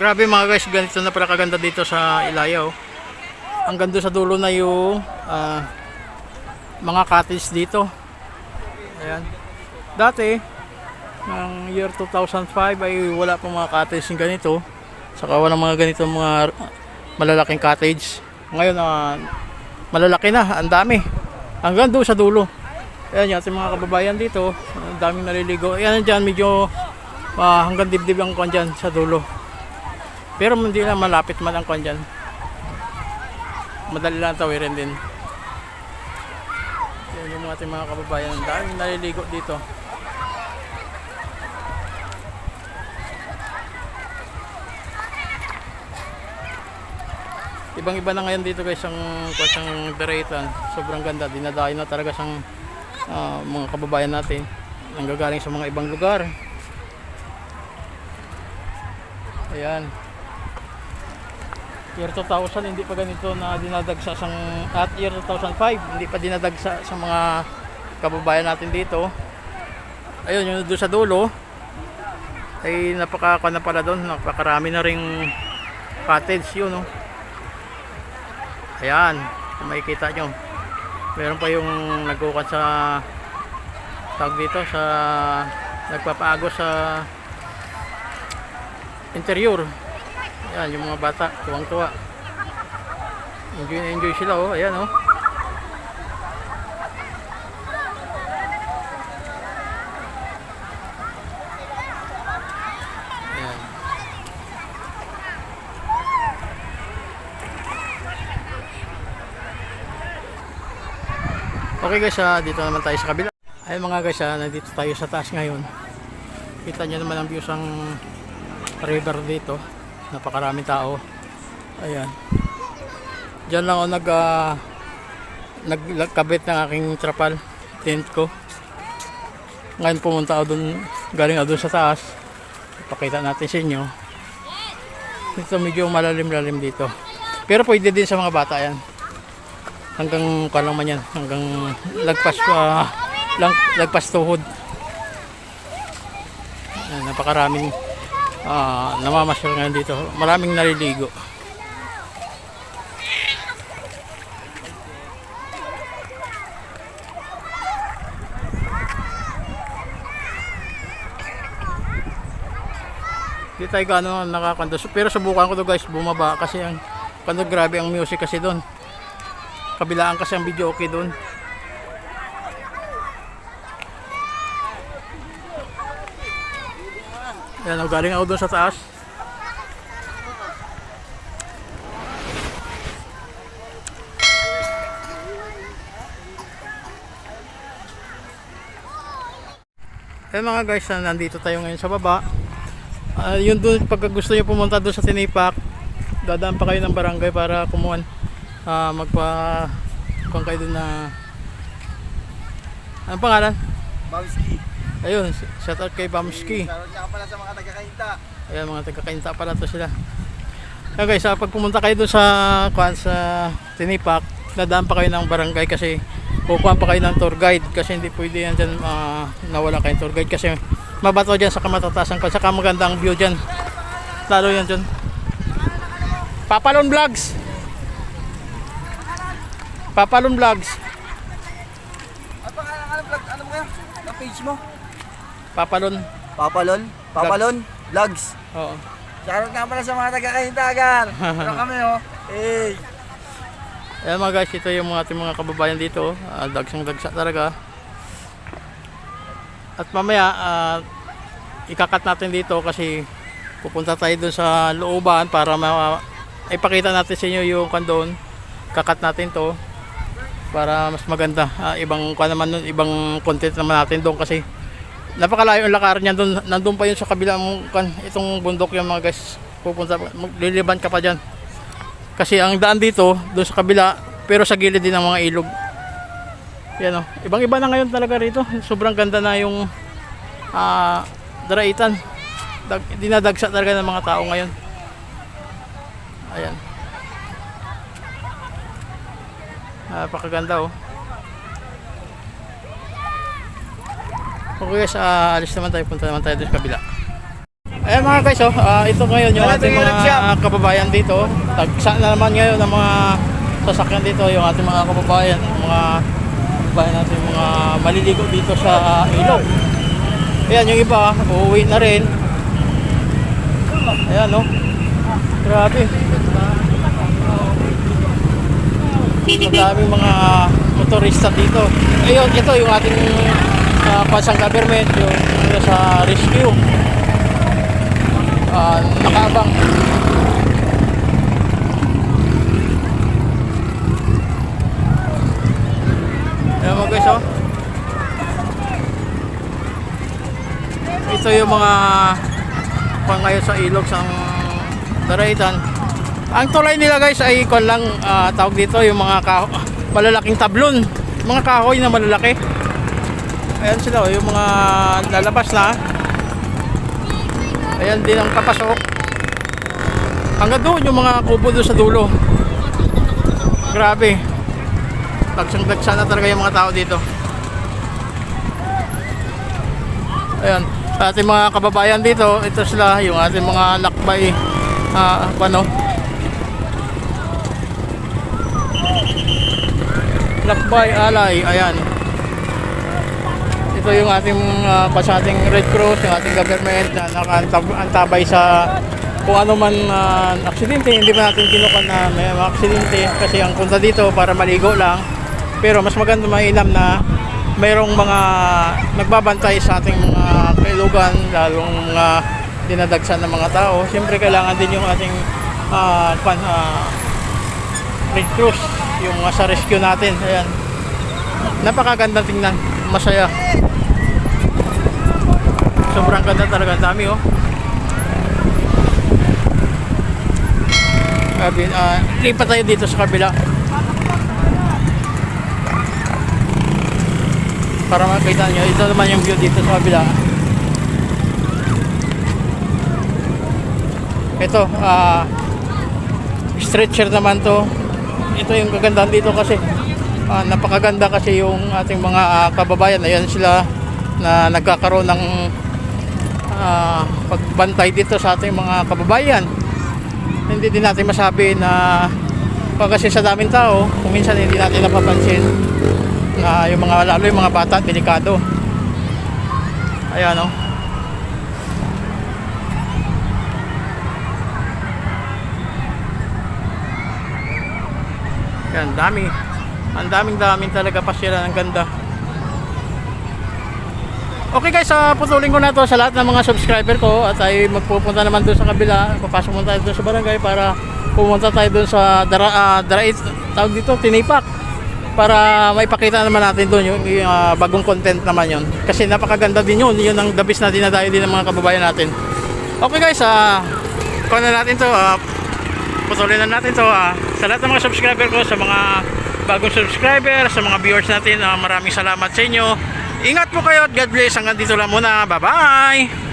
Grabe mga guys, ganito na pala kaganda dito sa Ilaya oh. Hanggang doon sa dulo na yung ah, mga cottage dito. Ayan. Dati, ng year 2005 ay wala pang mga cottage yung ganito. Saka walang mga ganito mga malalaking cottage. Ngayon, ah, malalaki na, ang dami. Hanggang doon sa dulo. Ayan yung mga kababayan dito. Ang daming naliligo. Ayan dyan, medyo ah, hanggang dibdib ang kwan dyan sa dulo. Pero hindi na malapit man ang kwan dyan. Madali lang tawirin din. Yan yung ating mga kababayan. Daming naliligo dito. Ibang iba na ngayon dito guys ang kusang Beraitan. Sobrang ganda. Dinadayo na talaga sang ah, mga kababayan natin. Nanggagaling sa mga ibang lugar. Ayan. Year 2000 hindi pa ganito na dinadagsa sang at year 2005 hindi pa dinadagsa sa mga kababayan natin dito. Ayun yung doon sa dulo ay napaka na pala doon, napakarami na ring cottage yun no. Ayan, makikita nyo. Meron pa yung nagkukan sa tawag dito sa nagpapaagos sa interior. Ayan, yung mga bata, tuwang-tuwa. Enjoy enjoy sila, oh. Ayan, oh. Okay guys, ah, dito naman tayo sa kabila. Ay mga guys, ah, nandito tayo sa taas ngayon. Kita nyo naman ang views ang river dito napakaraming tao. Ayan. Diyan lang ako nag ah, nagkabit ng aking trapal tent ko. Ngayon pumunta ako dun galing ako dun sa taas. Ipakita natin sa inyo. Dito medyo malalim-lalim dito. Pero pwede din sa mga bata yan. Hanggang kalang man yan. Hanggang lagpas pa lang, lagpas tuhod. Napakaraming ah namamasyal ngayon dito. Maraming naliligo. Hindi tayo gaano nakakanda. Pero subukan ko to guys, bumaba kasi ang kando grabe ang music kasi doon. Kabilaan kasi ang video okay doon. Yan, oh, galing ako doon sa taas. Eh mga guys, na nandito tayo ngayon sa baba. Ah, yun doon, pag gusto nyo pumunta doon sa Tinipak, dadaan pa kayo ng barangay para kumuhan. Ah, magpa kung kayo doon na Anong pangalan? Bawski. Ayun, shout out kay Bamski. Nga pala sa mga taga-kainta. Ayan mga taga-kainta pala to sila. Kaya guys, ah, pag pumunta kayo doon sa kuan sa Tinipak, dadaan pa kayo ng barangay kasi kukuha pa kayo ng tour guide kasi hindi pwede yan dyan ah, nawala kayong tour guide kasi mabato dyan sa kamatatasan ko saka magandang view dyan lalo yan dyan Papalon Vlogs Papalon Vlogs Ano pa ano vlog? Ano mo kaya? Ang page mo? Papalon Papalon? Papalon? Vlogs. Oo Shoutout nga pala sa mga taga-kainta, Agar. Pero kami, oh. Hey. Ayan mga guys, ito yung mga ating mga kababayan dito. Uh, dagsang dagsa talaga. At mamaya, ah, ikakat natin dito kasi pupunta tayo doon sa looban para ma ipakita natin sa inyo yung kandon. Kakat natin to para mas maganda. Ah, ibang kwa naman nun, ibang content naman natin doon kasi napakalayo ang lakaran niyan doon. Nandun pa yun sa kabilang kan itong bundok yung mga guys. Pupunta liliban ka pa diyan. Kasi ang daan dito, doon sa kabila, pero sa gilid din ng mga ilog. Yan o. Ibang iba na ngayon talaga rito. Sobrang ganda na yung ah daraitan. Dag, dinadagsa talaga ng mga tao ngayon. Ayan. Napakaganda oh. Okay guys, ah, alis naman tayo. Punta naman tayo doon sa kabila. Ayan mga guys, oh, ah, ito ngayon yung ating mga kababayan dito. Tagsa na naman ngayon ng mga sasakyan dito, yung ating mga kababayan, mga kababayan natin, mga maliligo dito sa ilog. Ayan, yung iba, uuwi na rin. Ayan, no? Grabe. Ang daming mga motorista dito. Ayun, ito yung ating uh, pansang government, yung sa rescue. Ah, nakaabang. Ayan mo guys, oh. Ito yung mga pangayo sa ilog sa Daraitan. Ang tulay nila guys ay kon lang ah, tawag dito yung mga malalaking tablon, mga kahoy na malalaki. Ayan sila oh, yung mga lalabas na. Ayan din ang papasok. Hanggang doon yung mga kubo doon sa dulo. Grabe. Dagsang dagsa na talaga yung mga tao dito. Ayan. Ating mga kababayan dito, ito sila, yung ating mga lakbay, ah, ano, lakbay alay, ayan. Ito yung ating uh, ating Red Cross, yung ating government na nakaantabay sa kung ano man uh, aksidente, hindi pa natin kinukan na may aksidente kasi ang punta dito para maligo lang. Pero mas maganda mainam na mayroong mga nagbabantay sa ating mga kailugan, lalong mga dinadagsan ng mga tao. Siyempre kailangan din yung ating uh, pan, ah, Red Cross, yung mga sa rescue natin. Ayan. Napakaganda tingnan. Masaya. Sobrang ganda talaga. Dami oh. Sabi, ah, lipat tayo dito sa kabila. Para makita nyo. Ito naman yung view dito sa kabila. Ito, ah, stretcher naman to ito yung kagandahan dito kasi ah, napakaganda kasi yung ating mga ah, kababayan. Ayan sila na nagkakaroon ng ah, pagbantay dito sa ating mga kababayan. Hindi din natin masabi na kasi sa daming tao kung minsan hindi natin napapansin na yung mga lalo yung mga bata delikado. Ayan o Yan, dami. Ang daming daming talaga pasyalan. Ang ganda. Okay guys, uh, putulin ko na to sa lahat ng mga subscriber ko at ay magpupunta naman doon sa kabila. Papasok muna tayo doon sa barangay para pumunta tayo doon sa Dara, uh, Darait, tawag dito, Tinipak. Para maipakita naman natin doon yung, yung ah, bagong content naman yon Kasi napakaganda din yun. Yun ang the best na dinadayo din ng mga kababayan natin. Okay guys, uh, na natin to. ah, patuloy na natin to ah. sa lahat ng mga subscriber ko sa mga bagong subscriber. Sa mga viewers natin ah, maraming salamat sa inyo. Ingat po kayo at God bless hanggang dito lang muna. Bye bye